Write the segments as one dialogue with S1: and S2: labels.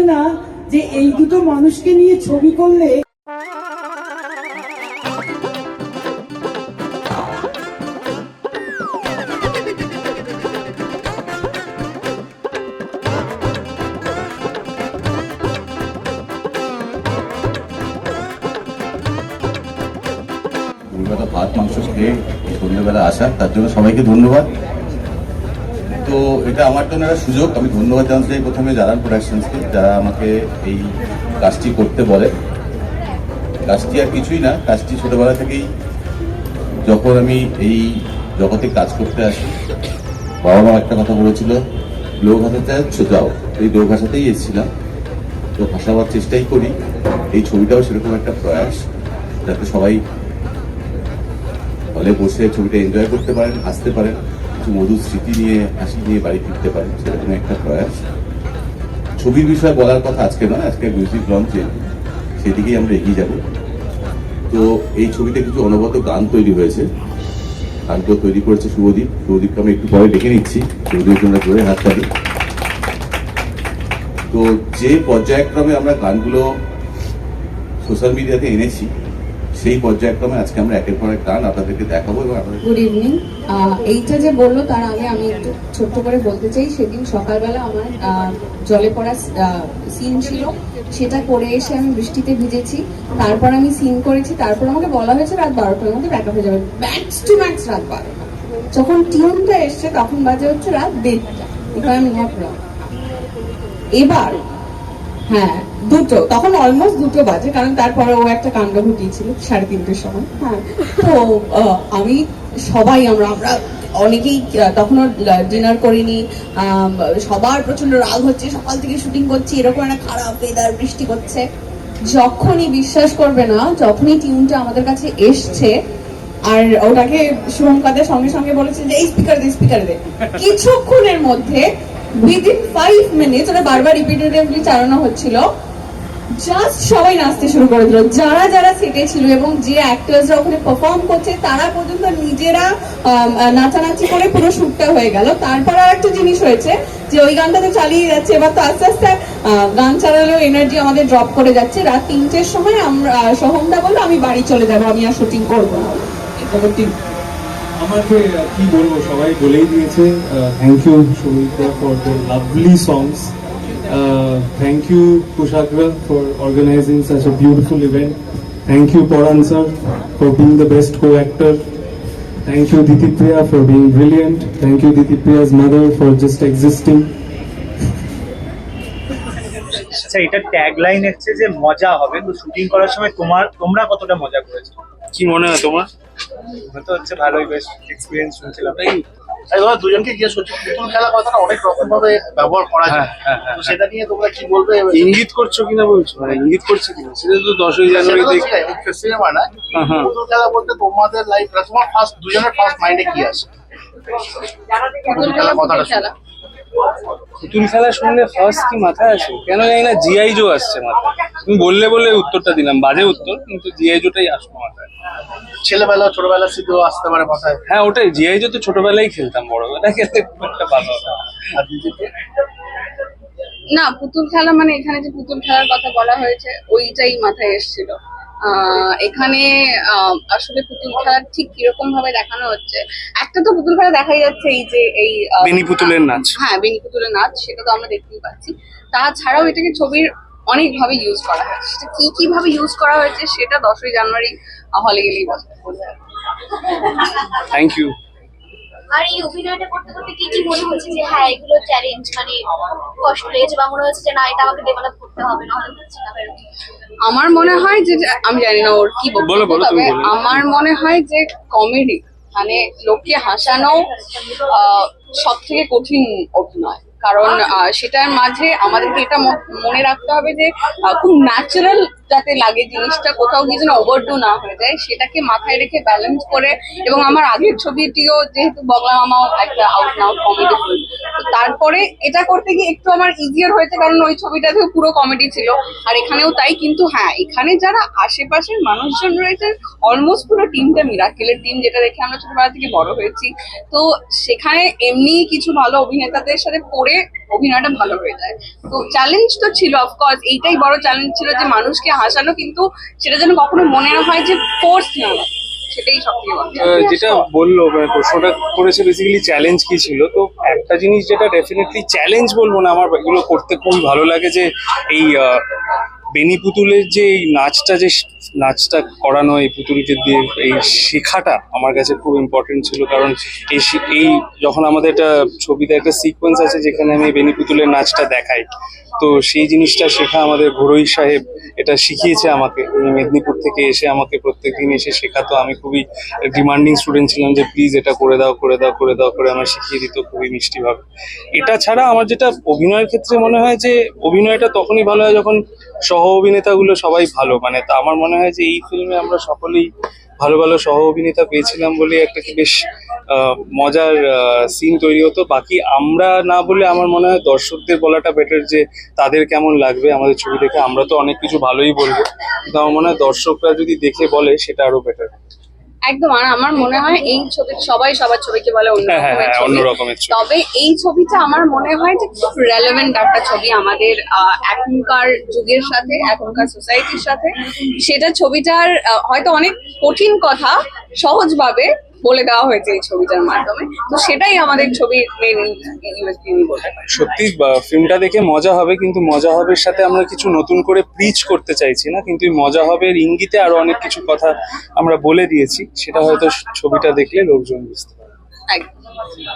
S1: পারে না যে এই দুটো মানুষকে নিয়ে ছবি করলে
S2: ভাত, মাংস খেয়ে সন্ধ্যেবেলা আসা, তার জন্য সবাইকে ধন্যবাদ। তো এটা আমার জন্য একটা সুযোগ। আমি ধন্যবাদ জানাতে প্রথমে জারান প্রোডাকশনসকে যারা আমাকে এই কাজটি করতে বলে। কাজটি আর কিছুই না, কাজটি ছোটবেলা থেকেই। যখন আমি এই জগতে কাজ করতে আসি, বাবা মা একটা কথা বলেছিল, লোক যাচ্ছ যাও। এই লোক ভাষাতেই এসেছিলাম। তো ভাষাবার চেষ্টাই করি। এই ছবিটাও সেরকম একটা প্রয়াস, যাতে সবাই হলে বসে ছবিটা এনজয় করতে পারেন, হাসতে পারেন। কিছু মধুর স্মৃতি নিয়ে, হাসি নিয়ে বাড়ি ফিরতে পারেন সেরকম একটা প্রয়াস। ছবির বিষয়ে বলার কথা আজকে নয়, আজকে মিউজিক লঞ্চে সেদিকেই আমরা এগিয়ে যাব। তো এই ছবিতে কিছু অনবদ্য গান তৈরি হয়েছে। গানগুলো তৈরি করেছে শুভদীপ। শুভদীপকে আমি একটু পরে ডেকে নিচ্ছি। শুভদীপ তোমরা জোরে হাত তালি। তো যে পর্যায়ক্রমে আমরা গানগুলো সোশ্যাল মিডিয়াতে এনেছি সেই পর্যায়ক্রমে আজকে আমরা একের পর এক গান আপনাদেরকে দেখাবো এবং
S3: গুড ইভিনিং এইটা যে বলল তার আগে আমি একটু ছোট্ট করে বলতে চাই। সেদিন সকালবেলা আমার জলে পড়া সিন ছিল। সেটা করে এসে আমি বৃষ্টিতে ভিজেছি। তারপর আমি সিন করেছি। তারপর আমাকে বলা হয়েছে রাত বারোটার মধ্যে ব্যাকআপ হয়ে যাবে। ম্যাক্স টু ম্যাক্স রাত বারোটা। যখন টিউনটা এসছে, তখন বাজে হচ্ছে রাত দেড়টা। এবার আমি এবার হ্যাঁ দুটো তখন অলমোস্ট দুটো বাজে কারণ তারপরে ও একটা কাণ্ড ঘটিয়েছিল সাড়ে তিনটের সময়। হ্যাঁ। তো আমি সবাই আমরা আমরা অনেকেই তখনও ডিনার করিনি সবার প্রচণ্ড রাগ হচ্ছে সকাল থেকে শুটিং করছি এরকম একটা খারাপ ওয়েদার বৃষ্টি করছে যখনই বিশ্বাস করবে না যখনই টিউনটা আমাদের কাছে এসছে আর ওটাকে শুভম কাদের সঙ্গে সঙ্গে বলেছে যে এই স্পিকার দে স্পিকার দে। কিছুক্ষণের মধ্যে উইদিন ফাইভ মিনিটস ওটা বারবার রিপিটেটিভলি চালানো হচ্ছিল। জাস্ট সবাই নাচতে শুরু করে দিল। যারা যারা সেটে ছিল এবং যে অ্যাক্টার্সরা ওখানে পারফর্ম করছে, তারা পর্যন্ত নিজেরা নাচানাচি করে পুরো শুটটা হয়ে গেল। তারপর আর একটা জিনিস হয়েছে যে ওই গানটা তো চালিয়ে যাচ্ছে, এবার তো আস্তে আস্তে গান চালালেও এনার্জি আমাদের ড্রপ করে যাচ্ছে। রাত তিনটের সময় আমরা সোহমদা বলল, আমি বাড়ি চলে যাব, আমি আর শুটিং করব না।
S4: আমাকে কি বলব সবাই বলেই দিয়েছে thank you Sumitra for the lovely songs thank you Kushagra for organizing such a beautiful event thank you Paran sir for being the best co actor thank you Ditipriya for being brilliant thank you Ditipriya's mother for just existing
S5: আচ্ছা এটা tag line এসছে যে মজা হবে। তো shooting করার সময় তোমার তোমরা কতটা মজা করেছ?
S6: কি মনে হয় তোমার?
S5: তো হচ্ছে ভালোই বেশ এক্সপিরিয়েন্স শুনছিলাম।
S6: এই ধরো দুজনকে জিজ্ঞেস করছি পুতুল খেলা কথাটা অনেক রকম ভাবে ব্যবহার করা যায়।
S5: হ্যাঁ, হ্যাঁ,
S6: তো সেটা নিয়ে তোমরা কি বলবে?
S7: ইঙ্গিত করছ কিনা বলছো? মানে ইঙ্গিত করছে কিনা? সেটা তো দশই জানুয়ারি দেখ
S6: সিনেমা না।
S7: হ্যাঁ, হ্যাঁ।
S6: পুতুল খেলা বলতে তোমাদের লাইফ তোমার ফার্স্ট দুজনের ফার্স্ট মাইন্ডে কি আসে পুতুল খেলা কথাটা।
S7: পুতুল খেলা শুনলে ফার্স্ট কি মাথায় আসে? কেন জানি না জিআই জো আসছে মাথায়। তুমি বললে বলে উত্তরটা দিলাম বাজে উত্তর কিন্তু জিআই জোটাই আসলো মাথায়।
S6: ছেলেবেলা ছোটবেলা স্মৃতিও আসতে পারে মাথায়।
S7: হ্যাঁ ওটাই জিআই তো ছোটবেলায় খেলতাম বড়বেলা খেলতে খুব একটা ভালো। না।
S6: আর দিদিকে
S3: না পুতুল খেলা মানে এখানে যে পুতুল খেলার কথা বলা হয়েছে ওইটাই মাথায় এসেছিল। আহ, এখানে আহ, আসলে পুতুল খেলা ঠিক কীরকম ভাবে দেখানো হচ্ছে একটা তো পুতুল খেলা দেখাই যাচ্ছে এই যে এই আহ,
S7: বেনি পুতুলের নাচ।
S3: হ্যাঁ বেনি পুতুলের নাচ সেটা তো আমরা দেখতেই পাচ্ছি। তাছাড়াও এটাকে ছবির অনেক ভাবে ইউজ করা হয়েছে সেটা কি কি ভাবে ইউজ করা হয়েছে সেটা দশই জানুয়ারি হলে গেলেই বোঝা
S7: থ্যাংক ইউ
S8: আর এই অভিনয়টা করতে করতে কি কি মনে হচ্ছে যে হ্যাঁ এগুলো চ্যালেঞ্জ মানে কষ্ট লেগেছে বা মনে হচ্ছে যে না এটা আমাকে ডেভেলপ করতে হবে হচ্ছে না
S3: আমার মনে হয় যে আমি জানি না ওর কি বক্তব্য,
S7: বলো, বলো, তুমি
S3: তবে
S7: বলো।
S3: আমার মনে হয় যে কমেডি মানে লোককে হাসানো সব থেকে কঠিন অভিনয়। কারণ সেটার মাঝে আমাদেরকে এটা মনে রাখতে হবে যে খুব ন্যাচারাল
S7: যাতে লাগে জিনিসটা কোথাও গিয়ে যেন ওভারডু না হয়ে যায়, সেটাকে মাথায় রেখে ব্যালেন্স করে এবং আমার আগের ছবিটিও যেহেতু বগলা মামাও একটা আউট নাউট কমেডি ফিল্ম তো তারপরে এটা করতে গিয়ে একটু আমার ইজিয়ার হয়েছে, কারণ ওই ছবিটাতেও পুরো কমেডি ছিল। আর এখানেও তাই, কিন্তু হ্যাঁ এখানে যারা আশেপাশের মানুষজন রয়েছে অলমোস্ট পুরো টিমটা মিরাকেলের টিম যেটা দেখে আমরা ছোটবেলা থেকে বড় হয়েছি। তো সেখানে এমনি কিছু ভালো অভিনেতাদের সাথে পড়ে অভিনয়টা ভালো হয়ে যায়। তো চ্যালেঞ্জ তো ছিল অফকোর্স এইটাই বড় চ্যালেঞ্জ ছিল যে মানুষকে হাসানো কিন্তু সেটা যেন কখনো মনে না হয় যে ফোর্স না সেটাই
S4: যেটা বলল মানে প্রশ্নটা করেছে বেসিক্যালি চ্যালেঞ্জ কি ছিল? তো একটা জিনিস যেটা ডেফিনেটলি চ্যালেঞ্জ বলব না আমার এগুলো করতে খুবই ভালো লাগে যে এই বেনি পুতুলের যে এই নাচটা যে নাচটা করানো, এই পুতুলকে দিয়ে এই শেখাটা আমার কাছে খুব ইম্পর্টেন্ট ছিল। কারণ এই এই যখন আমাদের একটা ছবিতে একটা সিকোয়েন্স আছে যেখানে আমি বেনি পুতুলের নাচটা দেখাই, তো সেই জিনিসটা শেখা আমাদের ঘরোই সাহেব এটা শিখিয়েছে আমাকে। উনি মেদিনীপুর থেকে এসে আমাকে প্রত্যেক দিন এসে শেখাতো। আমি খুবই ডিমান্ডিং স্টুডেন্ট ছিলাম যে, প্লিজ এটা করে দাও করে দাও করে দাও, করে আমার শিখিয়ে দিত, খুবই মিষ্টিভাবে। এটা ছাড়া আমার যেটা অভিনয়ের ক্ষেত্রে মনে হয় যে, অভিনয়টা তখনই ভালো হয় যখন সহ অভিনেতাগুলো সবাই ভালো। মানে তা আমার মনে হয় যে এই ফিল্মে আমরা সকলেই ভালো ভালো সহ অভিনেতা পেয়েছিলাম বলে একটা বেশ মজার সিন তৈরি হতো। বাকি আমরা না বলে আমার মনে হয় দর্শকদের বলাটা বেটার যে তাদের কেমন লাগবে আমাদের ছবি দেখে। আমরা তো অনেক কিছু ভালোই বলব। কিন্তু আমার মনে হয় দর্শকরা যদি দেখে বলে সেটা আরও বেটার
S7: একদম আর আমার মনে হয় এই ছবি সবাই সবার ছবিকে বলে অন্য
S4: হ্যাঁ, হ্যাঁ, হ্যাঁ,
S7: ছবি। তবে এই ছবিটা আমার মনে হয় যে খুব রেলেভেন্ট একটা ছবি আমাদের আহ, এখনকার যুগের সাথে এখনকার সোসাইটির সাথে সেটা ছবিটার হয়তো অনেক কঠিন কথা সহজভাবে বলে দেওয়া হয়েছে এই ছবিটার মাধ্যমে। তো সেটাই আমাদের ছবির মেন ইউএসপি আমি বলতে পারি।
S4: সত্যি বা- ফিল্মটা দেখে মজা হবে কিন্তু মজা হবে সাথে আমরা কিছু নতুন করে প্রিচ করতে চাইছি না কিন্তু মজা হবে ইঙ্গিতে আরও অনেক কিছু কথা আমরা বলে দিয়েছি। সেটা হয়তো ছবিটা দেখলে লোকজন বুঝতে
S7: একদম।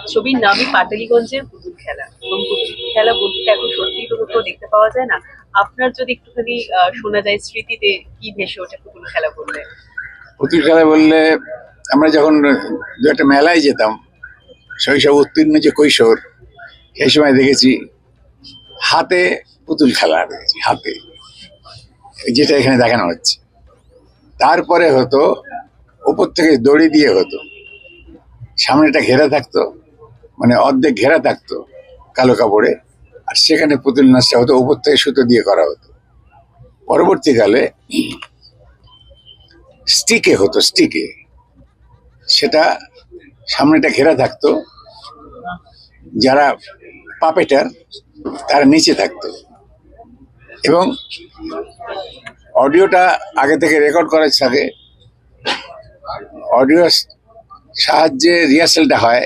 S9: ছবির নামই পাটালিগঞ্জের পুতুল খেলা। এবং পুতুল খেলা বলতে এখন সত্যি তো কোথাও দেখতে পাওয়া যায় না। আপনার যদি একটুখানি আহ, শোনা যায় স্মৃতিতে কি ভেসে ওঠে পুতুল খেলা বললে?
S10: পুতুল খেলা বললে আমরা যখন দু একটা মেলায় যেতাম, শৈশব উত্তীর্ণ যে কৈশোর, সেই সময় দেখেছি হাতে পুতুল খেলা দেখেছি, হাতে। যেটা এখানে দেখানো হচ্ছে। তারপরে হতো, উপর থেকে দড়ি দিয়ে হতো। সামনেটা ঘেরা থাকতো মানে অর্ধেক ঘেরা থাকতো কালো কাপড়ে, আর সেখানে পুতুল নাচটা হতো, উপর থেকে সুতো দিয়ে করা হতো। পরবর্তীকালে স্টিকে হতো, স্টিকে। সেটা সামনেটা ঘেরা থাকতো। যারা পাপেটার, তারা নিচে থাকতো। এবং অডিওটা আগে থেকে রেকর্ড করার থাকে অডিও সাহায্যে রিহার্সালটা হয়,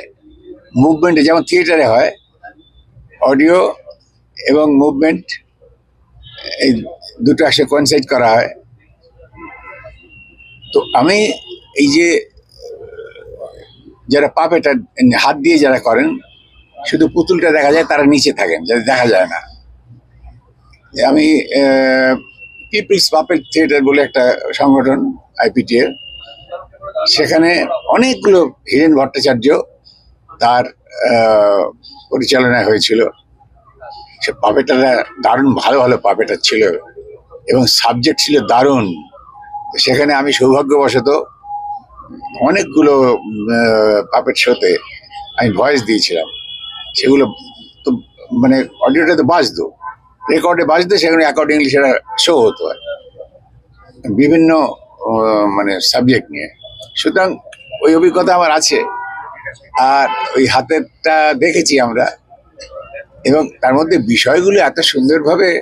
S10: মুভমেন্টে যেমন থিয়েটারে হয়, অডিও এবং মুভমেন্ট এই দুটো একসাথে কোয়েনসাইড করা হয়। তো আমি এই যে যারা পাপেটা হাত দিয়ে যারা করেন শুধু পুতুলটা দেখা যায় তারা নিচে থাকেন যাতে দেখা যায় না। আমি পিপলস পাপেট থিয়েটার বলে একটা সংগঠন আইপিটিএর সেখানে অনেকগুলো হিরেন ভট্টাচার্য তার আহ, পরিচালনায় হয়েছিল। সে পাপেটাররা দারুণ ভালো ভালো পাপেটার ছিল এবং সাবজেক্ট ছিল দারুণ। সেখানে আমি সৌভাগ্যবশত অনেকগুলো পাপের শোতে আমি ভয়েস দিয়েছিলাম। সেগুলো তো মানে অডিওটা তো বাজতো। রেকর্ডে বাজতো, সেখানে অ্যাকর্ডিংলি সেটা শো হতো। আর বিভিন্ন মানে সাবজেক্ট নিয়ে। সুতরাং ওই অভিজ্ঞতা আমার আছে। আর ওই হাতেরটা দেখেছি আমরা। এবং তার মধ্যে বিষয়গুলো এত সুন্দরভাবে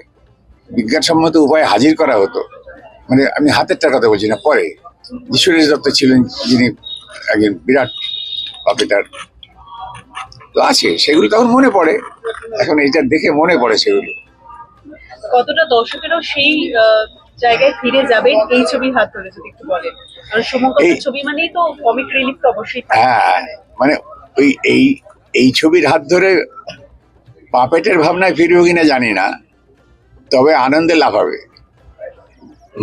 S10: বিজ্ঞানসম্মত উপায়ে হাজির করা হতো। মানে আমি হাতেরটার কথা বলছি না, পরে। সুরেশ দত্ত ছিলেন যিনি একজন বিরাট পাপিটার। তো আছে সেগুলো তখন মনে পড়ে। এখন এটা দেখে মনে পড়ে সেগুলো।
S9: কতটা দর্শকেরাও সেই জায়গায় ফিরে যাবে এই ছবির হাত ধরে যদি একটু বলেন? কারণ শুভঙ্কর ছবি মানেই তো কমিক রিলিফ তো অবশ্যই
S10: হ্যাঁ মানে ওই এই এই ছবির হাত ধরে পাপেটের ভাবনায় ফিরবে কিনা জানি না তবে আনন্দে লাভ হবে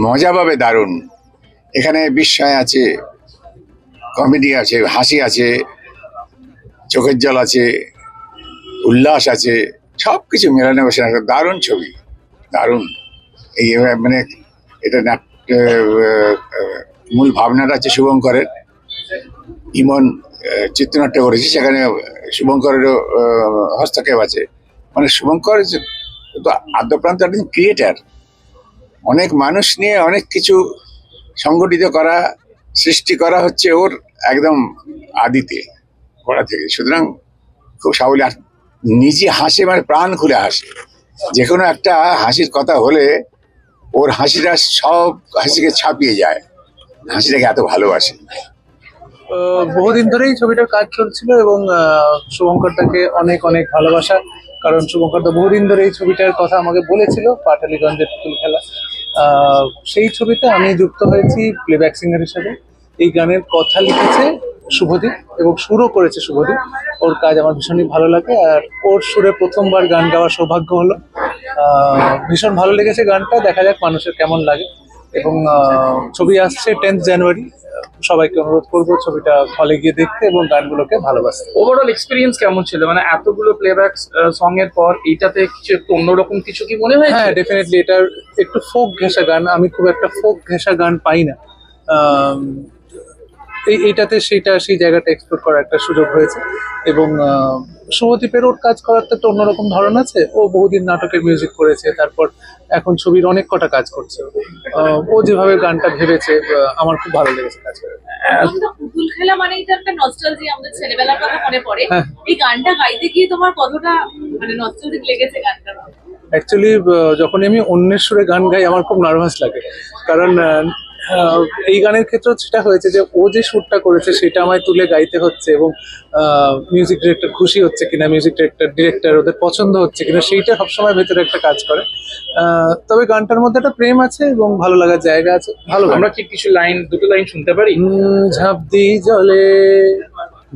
S10: মজা পাবে দারুণ। এখানে বিস্ময় আছে কমেডি আছে হাসি আছে চোখের জল আছে উল্লাস আছে সব কিছু মেলানো বসে একটা দারুণ ছবি দারুণ। এই মানে এটা নাট আহ, আহ, মূল ভাবনাটা হচ্ছে শুভঙ্করের। ইমন চিত্রনাট্য করেছে সেখানে শুভঙ্করেরও হস্তক্ষেপ আছে। মানে শুভঙ্কর আদ্যপ্রান্ত একজন ক্রিয়েটার অনেক মানুষ নিয়ে অনেক কিছু সংগঠিত করা, সৃষ্টি করা হচ্ছে ওর একদম আদিতে করা থেকে। সুতরাং খুব সাবলী আর নিজে হাসে মানে প্রাণ খুলে হাসে। যে কোনো একটা হাসির কথা হলে ওর হাসিটা সব হাসিকে ছাপিয়ে যায়। হাসিটাকে এত ভালোবাসে।
S11: বহুদিন ধরেই ছবিটার কাজ চলছিল এবং শুভঙ্করটাকে অনেক অনেক ভালোবাসা। কারণ শুভঙ্কর তো বহুদিন ধরে এই ছবিটার কথা আমাকে বলেছিল, পাটালিগঞ্জের পুতুল খেলা। সেই ছবিতে আমি যুক্ত হয়েছি প্লেব্যাক সিঙ্গার হিসেবে। এই গানের কথা লিখেছে শুভদীপ এবং সুরও করেছে শুভদীপ। ওর কাজ আমার ভীষণই ভালো লাগে আর ওর সুরে প্রথমবার গান গাওয়ার সৌভাগ্য হলো। ভীষণ ভালো লেগেছে গানটা, দেখা যাক মানুষের কেমন লাগে। এবং ছবি আসছে টেন্থ জানুয়ারি। সবাইকে অনুরোধ করব ছবিটা হলে গিয়ে দেখতে এবং গানগুলোকে ভালোবাসতে।
S12: ওভারঅল এক্সপিরিয়েন্স কেমন ছিল? মানে এতগুলো প্লেব্যাক সং এর পর এইটাতে কিছু একটু অন্যরকম কিছু কি মনে হয়
S11: হ্যাঁ ডেফিনেটলি এটার একটু ফোক ঘেঁষা গান। আমি খুব একটা ফোক ঘেঁষা গান পাই না। এই এইটাতে সেইটা সেই জায়গাটা এক্সপ্লোর করার একটা সুযোগ হয়েছে। এবং শুভদীপের ওর কাজ করার তো একটা অন্যরকম ধরন আছে। ও বহুদিন নাটকের মিউজিক করেছে তারপর এখন ছবির অনেক কটা কাজ করছে। ও যেভাবে গানটা ভেবেছে আমার খুব ভালো লেগেছে কাজ করে।
S9: পুতুল খেলা মানে এটা একটা নস্টালজি আমাদের ছেলেবেলার কথা মনে পড়ে।
S11: হ্যাঁ।
S9: এই গানটা গাইতে গিয়ে তোমার কতটা মানে নস্টালজিক লেগেছে গানটা?
S11: অ্যাকচুয়ালি যখন আমি অন্যের সুরে গান গাই আমার খুব নার্ভাস লাগে। কারণ এই গানের ক্ষেত্রে সেটা হয়েছে যে ও যে সুরটা করেছে সেটা আমায় তুলে গাইতে হচ্ছে এবং মিউজিক ডিরেক্টর খুশি হচ্ছে কিনা মিউজিক ডিরেক্টর ডিরেক্টর ওদের পছন্দ হচ্ছে কিনা সেইটা সবসময় ভেতরে একটা কাজ করে। তবে গানটার মধ্যে একটা প্রেম আছে এবং ভালো লাগার জায়গা আছে। ভালো
S12: আমরা কি কিছু লাইন দুটো লাইন শুনতে পারি?
S11: উম, ঝাঁপ দি জলে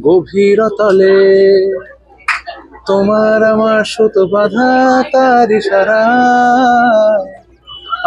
S11: গভীর তলে তোমার আমার সুতো বাঁধা তার ইশারা।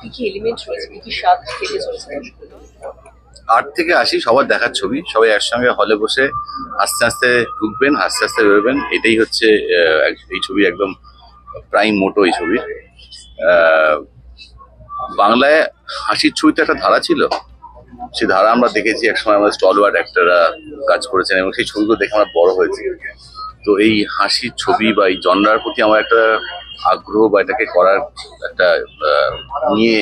S9: কি কি এলিমেন্ট রয়েছে, কি কি স্বাদ
S2: আট থেকে আসি সবার দেখার ছবি, সবাই একসঙ্গে হলে বসে আস্তে আস্তে ঢুকবেন, আস্তে আস্তে বেরোবেন। এটাই হচ্ছে এই ছবি একদম প্রাইম মোটো এই ছবির বাংলায় হাসির ছবিতে একটা ধারা ছিল। সেই ধারা আমরা দেখেছি একসময় আমাদের স্টলওয়ার্ড অ্যাক্টররা কাজ করেছেন এবং সেই ছবিগুলো দেখে আমরা বড় হয়েছি। তো এই হাসির ছবি বা এই জনরার প্রতি আমার একটা আগ্রহ বা এটাকে করার একটা নিয়ে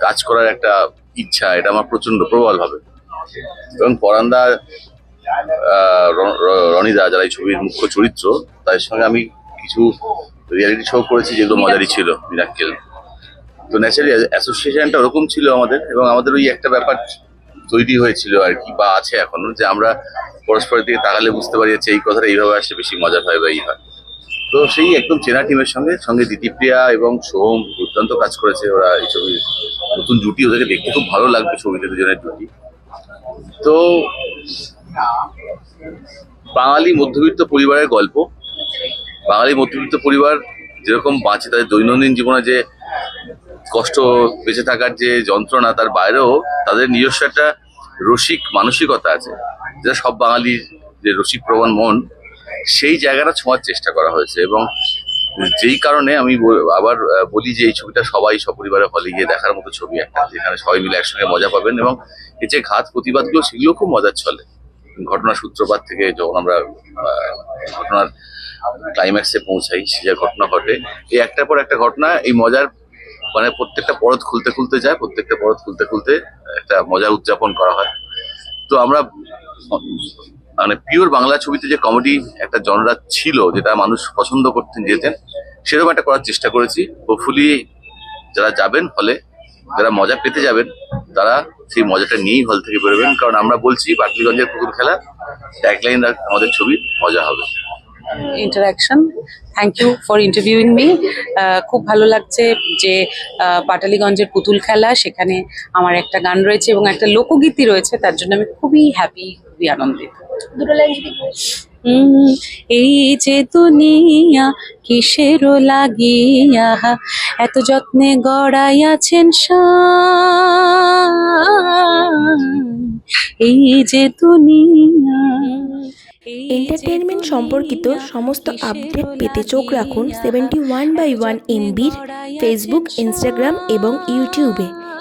S2: কাজ করার একটা ইচ্ছা এটা আমার প্রচণ্ড প্রবল ভাবে এবং পরান্দা রনিদা যারা এই ছবির মুখ্য চরিত্র তাদের সঙ্গে আমি কিছু রিয়ালিটি শো করেছি যেগুলো মজারই ছিল মিরাক্কেল। তো ন্যাচারালি অ্যাসোসিয়েশনটা ওরকম ছিল আমাদের এবং আমাদের ওই একটা ব্যাপার তৈরি হয়েছিল আর কি বা আছে এখনও যে আমরা পরস্পরের দিকে তাকালে বুঝতে পারি যে এই কথাটা এইভাবে আসলে বেশি মজার হয় বা এই হয়। তো সেই একদম চেনা টিমের সঙ্গে সঙ্গে দিতিপ্রিয়া এবং সোহম দুর্দান্ত কাজ করেছে ওরা এই ছবির। নতুন জুটি ওদেরকে দেখতে খুব ভালো লাগবে ছবিতে দুজনের জুটি। তো বাঙালি মধ্যবিত্ত পরিবারের গল্প। বাঙালি মধ্যবিত্ত পরিবার যেরকম বাঁচে তাদের দৈনন্দিন জীবনে যে কষ্ট বেঁচে থাকার যে যন্ত্রণা তার বাইরেও তাদের নিজস্ব একটা রসিক মানসিকতা আছে। যেটা সব বাঙালির যে রসিক প্রবণ মন সেই জায়গাটা ছোঁয়ার চেষ্টা করা হয়েছে এবং যেই কারণে আমি আবার বলি যে এই ছবিটা সবাই সপরিবারে হলে গিয়ে দেখার মতো ছবি একটা। যেখানে সবাই মিলে একসঙ্গে মজা পাবেন এবং এই যে ঘাত প্রতিবাদগুলো সেগুলো খুব মজার চলে। ঘটনার সূত্রপাত থেকে যখন আমরা ঘটনার ক্লাইম্যাক্সে পৌঁছাই, সে যে ঘটনা ঘটে, এই একটার পর একটা ঘটনা, এই মজার মানে প্রত্যেকটা পরত খুলতে খুলতে যায়, প্রত্যেকটা পরত খুলতে খুলতে একটা মজা উদযাপন করা হয়। তো আমরা মানে পিওর বাংলা ছবিতে যে কমেডি একটা জনরা ছিল, যেটা মানুষ পছন্দ করতেন যেতেন, সেরকম একটা করার চেষ্টা করেছি। হোপফুলি যারা যাবেন হলে যারা মজা পেতে যাবেন, তারা সেই মজাটা নিয়েই হল থেকে বেরোবেন। কারণ আমরা বলছি পাটলিগঞ্জের পুকুর খেলা ট্যাগলাইন আমাদের ছবি মজা হবে।
S8: Interaction thank you for interviewing me খুব ভালো লাগছে যে পাটালিগঞ্জের পুতুল খেলা, সেখানে আমার একটা গান রয়েছে এবং একটা লোকগীতি রয়েছে, তার জন্য আমি খুবই হ্যাপি খুবই আনন্দিত।
S13: দুটো লাইন যদি
S8: হুম, এই যে দুনিয়া কিসেরও লাগিয়া এত যত্নে গড়াইয়াছেন এই যে দুনিয়া
S14: এন্টারটেনমেন্ট সম্পর্কিত সমস্ত আপডেট পেতে চোখ রাখুন সেভেন্টি ওয়ান বাই ওয়ান এমবির ফেসবুক ইনস্টাগ্রাম এবং ইউটিউবে